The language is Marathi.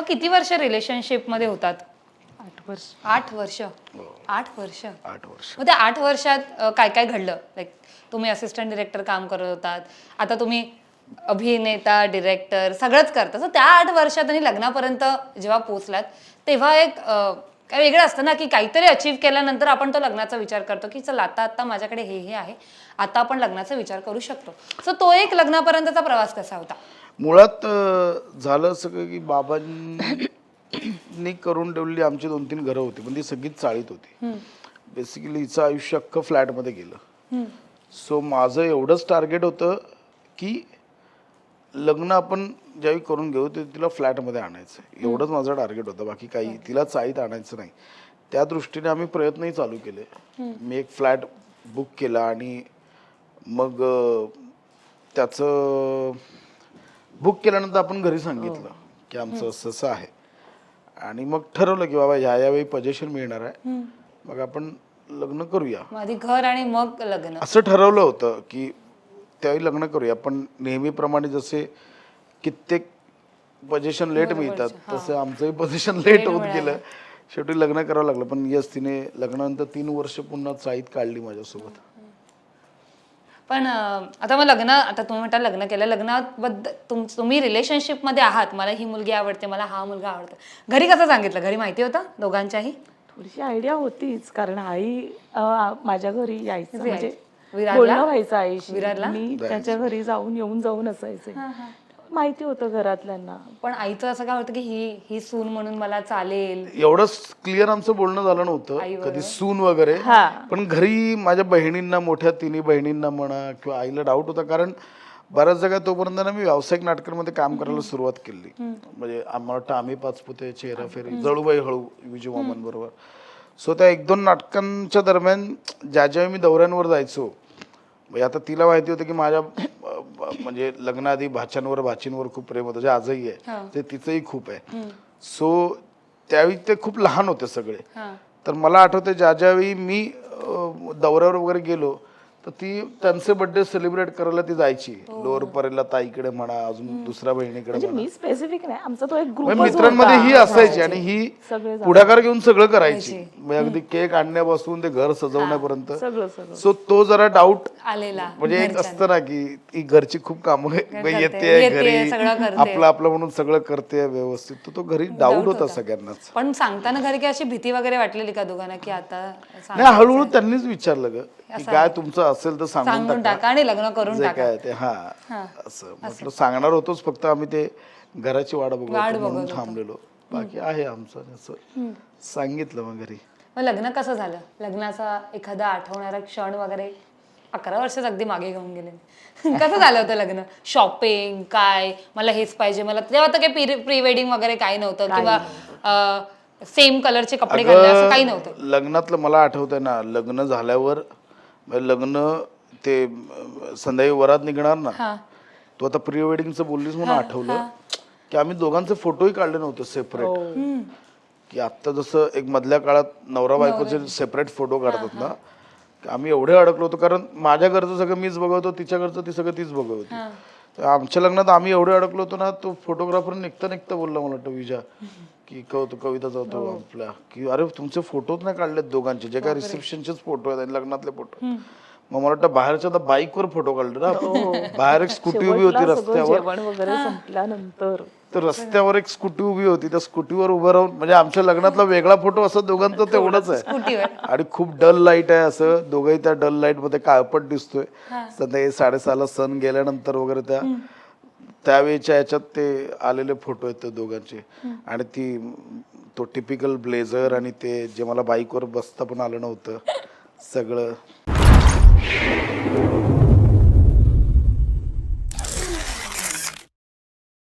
मग किती वर्ष रिलेशनशिपमध्ये होतात? आठ वर्ष. आठ वर्ष. आठ वर्ष. आठ वर्ष. मग त्या आठ वर्षात अ, काय काय घडलं? लाईक तुम्ही असिस्टंट डिरेक्टर काम करत होतात. आता तुम्ही अभिनेता डिरेक्टर सगळंच करता. सो त्या आठ वर्षात आणि लग्नापर्यंत जेव्हा पोहोचलात तेव्हा एक अ, काय वेगळं असतं ना की काहीतरी अचीव केल्यानंतर आपण तो लग्नाचा विचार करतो की चल आता आता माझ्याकडे हे हे आहे. आता आपण लग्नाचा विचार करू शकतो. सो तो एक लग्नापर्यंतचा प्रवास कसा होता? मुळात झालं असं का बाबांनी करून ठेवलेली आमची दोन तीन घरं होती. पण ती सगळीच चाळीत होती. बेसिकली हिचं आयुष्य अख्खं फ्लॅटमध्ये गेलं. सो माझं एवढंच टार्गेट होतं की लग्न आपण ज्यावेळी करून घेऊ ते तिला फ्लॅटमध्ये आणायचं एवढंच माझं टार्गेट होतं. बाकी काही तिला चाळीत आणायचं नाही. त्या दृष्टीने आम्ही प्रयत्नही चालू केले. मी एक फ्लॅट बुक केला आणि मग त्याचं बुक केल्यानंतर आपण घरी सांगितलं की आमचं असं असं आहे. आणि मग ठरवलं की बाबा ह्या यावेळी पजेशन मिळणार आहे. मग आपण लग्न करूया. मग आधी घर आणि मग लग्न. असं ठरवलं होतं की त्यावेळी लग्न करूया. पण नेहमीप्रमाणे जसे कित्येक पोझिशन लेट मिळतात तसं आमचंही पोझिशन लेट होत गेलं. शेवटी लग्न करावं लागलं. पण यस तिने लग्नानंतर तीन वर्ष पुन्हा चाळीत काढली माझ्यासोबत. पण आता मग लग्न आता तुम्ही म्हणता लग्न केलं. लग्नाबद्दल तुम तुम्ही रिलेशनशिपमध्ये आहात. मला ही मुलगी आवडते मला हा मुलगा आवडतो. घरी कसं सांगितलं? घरी माहिती होतं दोघांच्याही? थोडीशी आयडिया होतीच. कारण आई अं, माझ्या घरी यायचं. म्हणजे विरारला? बोलणं व्हायचं आईशी. विरारला? मी त्याच्या घरी जाऊन येऊन जाऊन असायचे. माहिती होतं घरातल्यांना. पण आईचं असं काय होतं की ही ही सून म्हणून मला चालेल. एवढंच क्लिअर आमचं बोलणं झालं नव्हतं. कधी सून वगैरे. पण घरी माझ्या बहिणींना मोठ्या तिन्ही बहिणींना म्हणा किंवा आईला डाऊट होता. कारण बऱ्याच जागा तोपर्यंत ना मी व्यावसायिक नाटकांमध्ये काम करायला सुरुवात केली. म्हणजे आम्हाला वाटतं आम्ही पाचपुते चेहरा फेरी जळूबाई हळू विजू मामन बरोबर सो त्या एक दोन नाटकांच्या दरम्यान ज्या ज्या मी दौऱ्यांवर जायचो म्हणजे आता तिला माहिती होतं की माझ्या म्हणजे लग्नाआधी भाच्यांवर भाचींवर खूप प्रेम होतं. जे आजही आहे ते तिचंही खूप आहे. सो त्यावेळी ते खूप लहान होते सगळे. तर मला आठवतं ज्या ज्यावेळी मी दौऱ्यावर वगैरे गेलो तर ती त्यांचे बर्थडे सेलिब्रेट करायला ती जायची. लोअर परेला ताईकडे म्हणा अजून दुसऱ्या बहिणीकडे म्हणजे म्हणा. मी स्पेसिफिक नाही. आमचा तो एक म्हणजे ग्रुप मित्रांमध्ये ही असायची आणि ही पुढाकार घेऊन सगळं करायची. म्हणजे अगदी केक आणण्यापासून ते घर सजवण्यापर्यंत. सगळं सगळं. सो तो जरा डाऊट आलेला म्हणजे एक असतं ना की ही घरची खूप कामं येते येतेय, घरी सगळं करते. आपलं आपलं म्हणून सगळं करते व्यवस्थित. तर तो घरी डाऊट होता सगळ्यांनाच. पण सांगताना घरी की अशी भीती वगैरे वाटलेली का दोघांना की आता सांग- नाही हळूहळू त्यांनीच विचारलं ग की काय तुमचं असेल तर सांगून टाका. आणि लग्न करून जे काय ते. हा असं म्हटलं सांगणार होतोच फक्त आम्ही ते घराची वाट बघत होतो म्हणून थांबलेलो. बाकी आहे आमचं असं सांगितलं मग घरी. मग लग्न कसं झालं? लग्नाचा एखादा आठवणारा क्षण वगैरे अकरा वर्षात अगदी मागे घेऊन गेले कसं झालं होतं लग्न? शॉपिंग काय? मला हेच पाहिजे. मला तेव्हा तर काही प्री वेडिंग वगैरे काही नव्हतं किंवा सेम कलरचे कपडे घालणे असं काही नव्हतं. लग्नातलं मला आठवतंय ना लग्न झाल्यावर लग्न ते संध्याकाळी वरात निघणार ना हा. तू आता प्री वेडिंगचं बोललीस म्हणून आठवलं की आम्ही दोघांचे फोटोही काढले नव्हते सेपरेट की आता जसं एक मधल्या काळात नवरा बायकोचे सेपरेट फोटो काढतात ना की आम्ही एवढे अडकलो होतो. कारण माझ्या घरचं सगळं मीच बघवतो तिच्या घरचं ती सगळं तीच बघत होती. तर आमच्या लग्नात आम्ही एवढे अडकलो होतो ना तो फोटोग्राफर निघता निघता बोलला मला वाटतं विजा की कवतो कविता जातो आपल्या. की अरे तुमचे फोटोच नाही काढलेत दोघांचे जे काय रिसेप्शनचेच फोटो आहेत आणि लग्नातले फोटो मग मला वाटतं बाहेरच्या बाईकवर फोटो काढले ना. बाहेर एक स्कूटी उभी होती रस्त्यावर. तर रस्त्यावर एक स्कूटी उभी होती. त्या स्कूटीवर उभं राहून म्हणजे आमच्या लग्नातला वेगळा फोटो असं दोघांचा तेवढाच आहे. आणि खूप डल लाइट आहे असं. दोघंही त्या डल लाइटमध्ये काळपट दिसतोय. संध्याकाळी साडेसहाला सण गेल्यानंतर वगैरे त्या त्यावेळेच्या याच्यात ते आलेले फोटो आहेत ते दोघांचे. आणि ती तो टिपिकल ब्लेझर आणि ते जे मला बाईकवर बसता पण आलं नव्हतं. सगळं. Thank you.